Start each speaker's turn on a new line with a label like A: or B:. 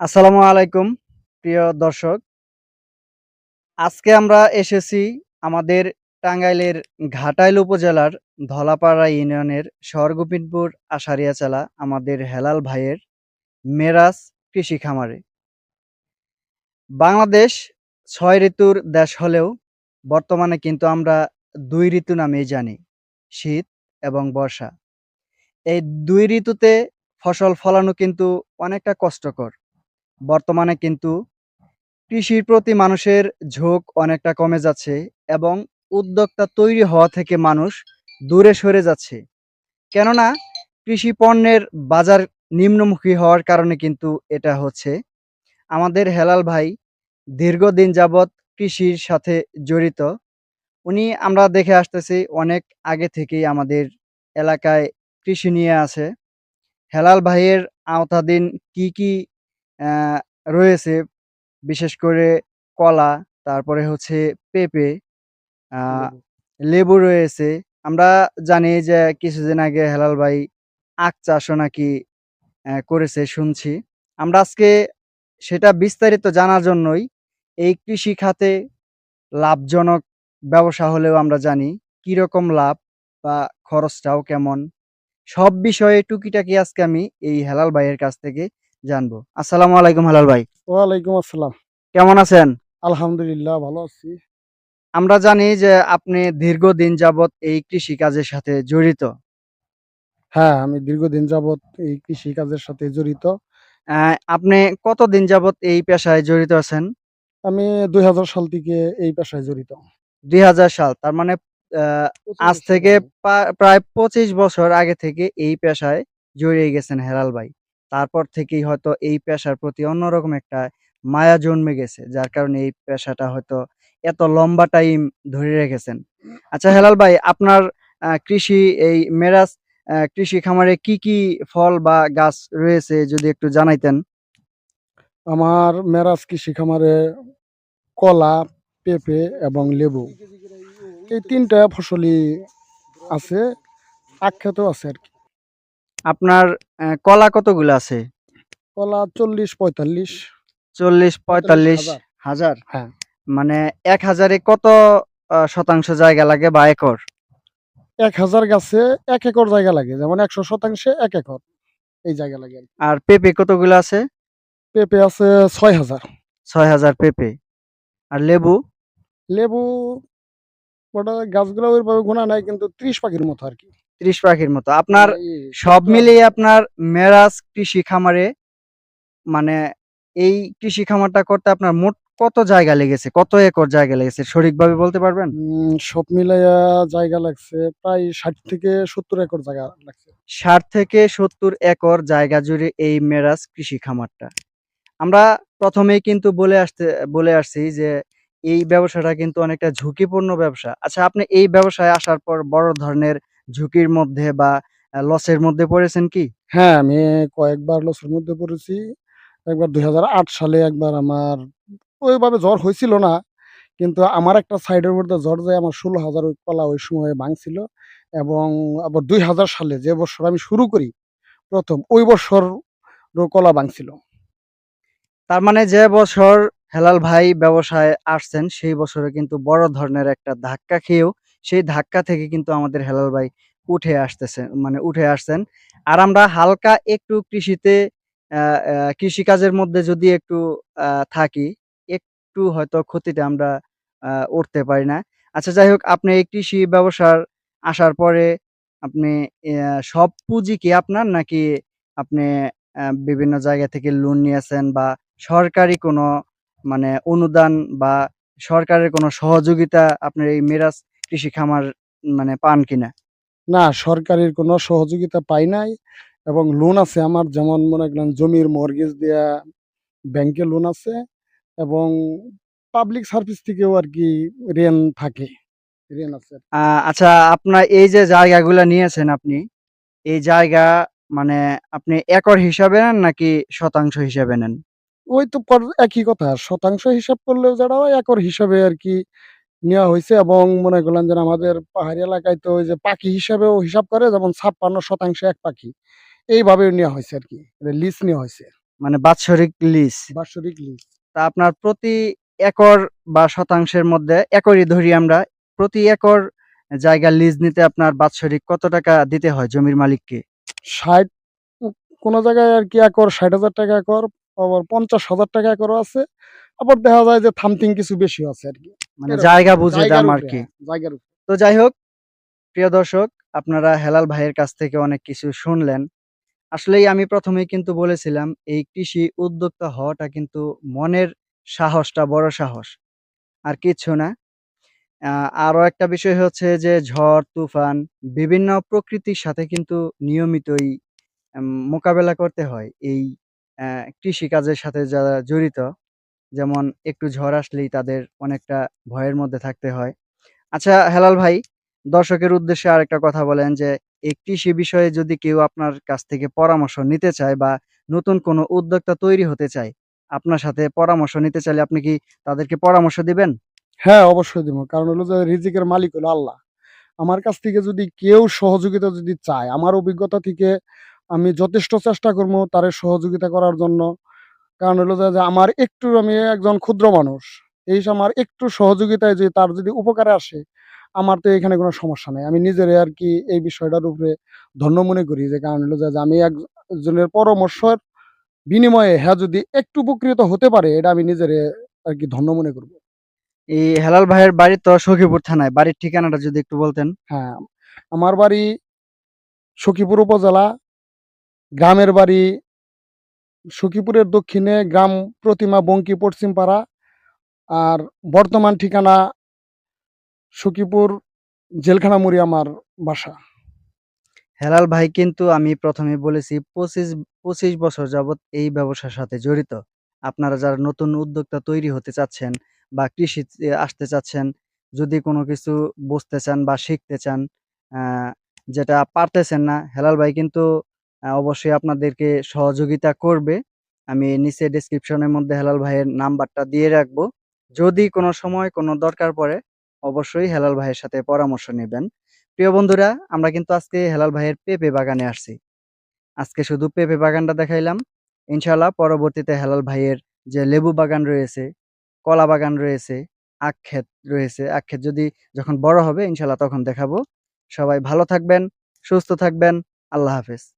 A: আসসালামু আলাইকুম, প্রিয় দর্শক। আজকে আমরা এসেছি আমাদের টাঙ্গাইলের ঘাটাইল উপজেলার ধলাপাড়া ইউনিয়নের সরগোবিন্দপুর আশারিয়াচালা আমাদের হেলাল ভাইয়ের মেরাজ কৃষি খামারে। বাংলাদেশ ছয় ঋতুর দেশ হলেও বর্তমানে কিন্তু আমরা দুই ঋতু নামেই জানি। শীত এবং বর্ষা। এই দুই ঋতুতে ফসল ফলানো কিন্তু অনেকটা কষ্টকর। বর্তমানে কিন্তু কৃষির প্রতি মানুষের ঝোঁক অনেকটা কমে যাচ্ছে এবং উদ্যোক্তা তৈরি হওয়া থেকে মানুষ দূরে সরে যাচ্ছে। কেননা কৃষি পণ্যের বাজার নিম্নমুখী হওয়ার কারণে কিন্তু এটা হচ্ছে। আমাদের হেলাল ভাই দীর্ঘদিন যাবৎ কৃষির সাথে জড়িত। উনি আমরা দেখে আসতেছি অনেক আগে থেকেই আমাদের এলাকায় কৃষি নিয়ে আছে। হেলাল ভাইয়ের আওতাধীন কি, কি রয়েছে বিশেষ করে কলা, তারপরে হচ্ছে পেঁপে,
B: লেবু।
A: রয়েছে। আমরা জানি যে কিছুদিন আগে হেলাল ভাই আখ চাষও নাকি করেছে শুনছি। আমরা আজকে সেটা বিস্তারিত জানার জন্যই এই কৃষি খাতে লাভজনক ব্যবসা হলেও আমরা জানি কীরকম লাভ বা খরচটাও কেমন? সব বিষয়ে টুকিটাকি আজকে আমি এই হেলাল ভাইয়ের কাছ থেকে জানব। আসসালামু আলাইকুম হেলাল ভাই।
B: ওয়ালাইকুম আসসালাম।
A: কেমন আছেন?
B: আলহামদুলিল্লাহ ভালো আছি।
A: আমরা জানি যে আপনি দীর্ঘদিন যাবৎ এই কৃষিকাজের সাথে জড়িত।
B: হ্যাঁ, আমি দীর্ঘদিন যাবৎ এই কৃষি কাজের সাথে জড়িত।
A: আপনি কতদিন যাবৎ এই পেশায় জড়িত আছেন?
B: আমি ২০০০ সাল থেকে এই পেশায় জড়িত।
A: ২০০০ সাল। তার মানে অ্যা
B: ২৫
A: আজ থেকে। প্রায় ২৫ বছর আগে থেকে এই পেশায় জড়িয়ে গেছেন হেলাল ভাই। তারপর থেকেই হয়তো এই পেশার প্রতি অন্যরকম একটা মায়া জন্মে গেছে। যার কারণে এই পেশাটা হয়তো এত লম্বা টাইম ধরে রেখেছেন। আচ্ছা হেলাল ভাই আপনার কৃষি এই মেরাজ কৃষি খামারে কি, কি ফল বা গাছ রয়েছে যদি একটু জানাইতেন?
B: আমার মেরাজ কৃষি খামারে কলা, পেঁপে এবং লেবু। এই ৩ টা ফসলই আছে। আখ আছে আর আরকি।
A: আপনার কলা কতগুলো আছে?
B: কলা ৪০-৪৫
A: ৪০, ৪৫
B: হাজার।
A: হাজার?
B: হ্যাঁ।
A: মানে এক হাজারে কত শতাংশ জায়গা লাগে বা একর?
B: ১০০০ গাছে এক একর জায়গা লাগে। যেমন ১০০ শতাংশে এক একর। এই জায়গা লাগে
A: আর পেঁপে কতগুলো আছে?
B: পেঁপে আছে ছয়
A: হাজার ছয় হাজার পেঁপে। আর লেবু?
B: লেবু ওটা গাছগুলো ওইভাবে গোনা নাই কিন্তু ৩০ পাখির মতো আরকি।
A: ৩০ পাখির মতো। আপনার সব মিলিয়ে আপনার মেরাজ কৃষি খামারে মানে এই কৃষি খামারটা করতে আপনার মোট কত জায়গা লেগেছে? কত একর জায়গা লেগেছে? সঠিকভাবে বলতে পারবেন?
B: সব মিলাইয়া জায়গা লাগছে প্রায় ৬০ থেকে ৭০ একর জায়গা লাগছে।
A: ৬০ থেকে ৭০ একর জায়গা জুড়ে এই মেরাজ কৃষি খামারটা। আমরা প্রথমেই কিন্তু বলে আসতে বলে আসছি যে এই ব্যবসাটা কিন্তু অনেকটা ঝুঁকিপূর্ণ ব্যবসা। আচ্ছা আপনি এই ব্যবসায় আসার পর বড় ধরনের ঝুঁকির মধ্যে বা লসের মধ্যে পড়েছেন কি?
B: হ্যাঁ, আমি কয়েকবার লসের মধ্যে পড়েছি। একবার ২০০৮ সালে একবার আমার ওইভাবে জ্বর হইছিল না। কিন্তু আমার একটা সাইডের মধ্যে জ্বর যায় আমার ষোলো হাজার কলা ওই সময় ভাঙছিল এবং আবার ২০০০ সালে যে বছর আমি শুরু করি প্রথম ওই বছরও কলা ভাঙছিল।
A: তার মানে যে বছর হেলাল ভাই ব্যবসায় আসছেন সেই বছরে কিন্তু বড় ধরনের একটা ধাক্কা খেয়েও সেই ধাক্কা থেকে কিন্তু আমাদের হেলাল ভাই উঠে আসতেছে মানে উঠে আসছেন। আর আমরা হালকা একটু কৃষিতে কৃষিকাজের মধ্যে যদি একটু থাকি, একটু হয়তো ক্ষতিতে আমরা উঠতে পারি না। আচ্ছা যাই হোক আপনি এই কৃষি ব্যবসার আসার পরে আপনি সব পুঁজি কি আপনার? নাকি আপনি বিভিন্ন জায়গা থেকে লোন নিয়েছেন বা সরকারি কোনো মানে অনুদান বা সরকারের কোনো সহযোগিতা আপনার এই মেরাজ কৃষি খামার মানে পান কিনা?
B: না সরকারের কোনো সহযোগিতা পাই নাই এবং লোন আছে আমার যেমন মনে করেন জমির মর্টগেজ দেয়া ব্যাংকে লোন আছে এবং পাবলিক সার্ভিস থেকেও আর কি ঋণ থাকে। ঋণ আছে।
A: আচ্ছা আপনার এই যে জায়গাগুলা নিয়েছেন আপনি, এই জায়গা মানে আপনি একর হিসাবে নেন নাকি শতাংশ হিসাবে নেন?
B: ওই তো একই কথা। শতাংশ হিসাব করলেও যারা একর হিসাবে আরকি নেওয়া হয়েছে এবং মনে করলেন যে আমাদের পাহাড়ি এলাকায় তো ওই যে পাখি হিসাবেও হিসাব করে যেমন ৫৬% ১ পাখি। এইভাবে নেওয়া হইছে আরকি। এটা লিজ নেওয়া হয়েছে।
A: মানে বাৎসরিক লিজ
B: বাৎসরিক লিজ
A: তা আপনার প্রতি একর বা শতাংশের মধ্যে একরই ধরি আমরা প্রতি একর জায়গা লিজ নিতে আপনার বাৎসরিক কত টাকা দিতে হয় জমির মালিককে?
B: ষাট কোন জায়গায় আর কি একর ষাট হাজার টাকা একর আবার পঞ্চাশ হাজার টাকা একরও আছে। আবার দেখা যায় যে থামথিং কিছু বেশি আছে আর কি।
A: মানে জায়গা বুঝে দাম আর কি
B: হ্যাঁ, জায়গার
A: তো যাই হোক প্রিয় দর্শক আপনারা হেলাল ভাইয়ের কাছ থেকে অনেক কিছু শুনলেন। আসলেই আমি প্রথমেই কিন্তু বলেছিলাম এই কৃষি উদ্যোক্তা হওয়াটা কিন্তু মনের সাহসটা বড় সাহস। আর কিছু না। আহ, আরও একটা বিষয় হচ্ছে যে ঝড় তুফান বিভিন্ন প্রকৃতির সাথে কিন্তু নিয়মিতই মোকাবেলা করতে হয় এই কৃষিকাজের সাথে যারা জড়িত। যেমন একটু ঝড় আসলেই তাদের অনেকটা ভয়ের মধ্যে থাকতে হয়। আচ্ছা হেলাল ভাই, দর্শকের উদ্দেশ্যে আরেকটা কথা বলেন যে, এই কৃষি বিষয়ে যদি কেউ আপনার কাছ থেকে পরামর্শ নিতে চায় বা নতুন কোনো উদ্যোক্তা তৈরি হতে চায়, আপনার সাথে পরামর্শ নিতে চাইলে আপনি কি তাদেরকে পরামর্শ দিবেন?
B: হ্যাঁ অবশ্যই দিব। কারণ হলো যে, রিজিকের মালিক হলো আল্লাহ। আমার কাছ থেকে যদি কেউ সহযোগিতা যদি চায়, আমার অভিজ্ঞতা থেকে আমি যথেষ্ট চেষ্টা করব তারে সহযোগিতা করার জন্য। কারণ হলো যে আমার একটু আমি একজন ক্ষুদ্র মানুষ এই আমার একটু সহযোগিতায় যে তার যদি উপকারে আসে আমার তো এখানে কোনো সমস্যা নেই। আমি নিজের আর কি এই বিষয়টার উপরে ধন্য মনে করি যে কারণ হলো যে যে আমি একজনের পরামর্শের বিনিময়ে হ্যাঁ যদি একটু উপকৃত হতে পারে এটা আমি নিজের আর কি ধন্য মনে করব।
A: এই হেলাল ভাইয়ের বাড়ি তো সখীপুর থানায় বাড়ির ঠিকানাটা যদি একটু বলতেন।
B: হ্যাঁ আমার বাড়ি সখীপুর উপজেলা গ্রামের বাড়ি সখীপুরের দক্ষিণে গ্রাম প্রতিমা বঙ্কি পশ্চিমপাড়া আর বর্তমান ঠিকানা সখীপুর জেলখানা মুড়ি আমার বাসা।
A: হেলাল ভাই, কিন্তু আমি প্রথমে বলেছি পঁচিশ পঁচিশ বছর যাবত এই ব্যবসার সাথে জড়িত। আপনারা যারা নতুন উদ্যোক্তা তৈরি হতে চাচ্ছেন বা কৃষি আসতে চাচ্ছেন, যদি কোনো কিছু বুঝতে চান বা শিখতে চান যেটা পারতেছেন না, হেলাল ভাই, কিন্তু অবশ্যই আপনাদেরকে সহযোগিতা করবে। আমি নিচে ডেসক্রিপশনের মধ্যে হেলাল ভাইয়ের নাম্বারটা দিয়ে রাখব। যদি কোনো সময় কোনো দরকার পড়ে, অবশ্যই হেলাল ভাইয়ের সাথে পরামর্শ নেবেন। প্রিয় বন্ধুরা, আমরা কিন্তু আজকে হেলাল ভাইয়ের পেঁপে বাগানে আসছি। আজকে শুধু পেঁপে বাগানটা দেখাইলাম। ইনশাল্লাহ পরবর্তীতে হেলাল ভাইয়ের যে লেবু বাগান রয়েছে, কলা বাগান রয়েছে, আখ ক্ষেত রয়েছে, আখ ক্ষেত যদি যখন বড় হবে ইনশাল্লাহ তখন দেখাবো। সবাই ভালো থাকবেন, সুস্থ থাকবেন। আল্লাহ হাফেজ।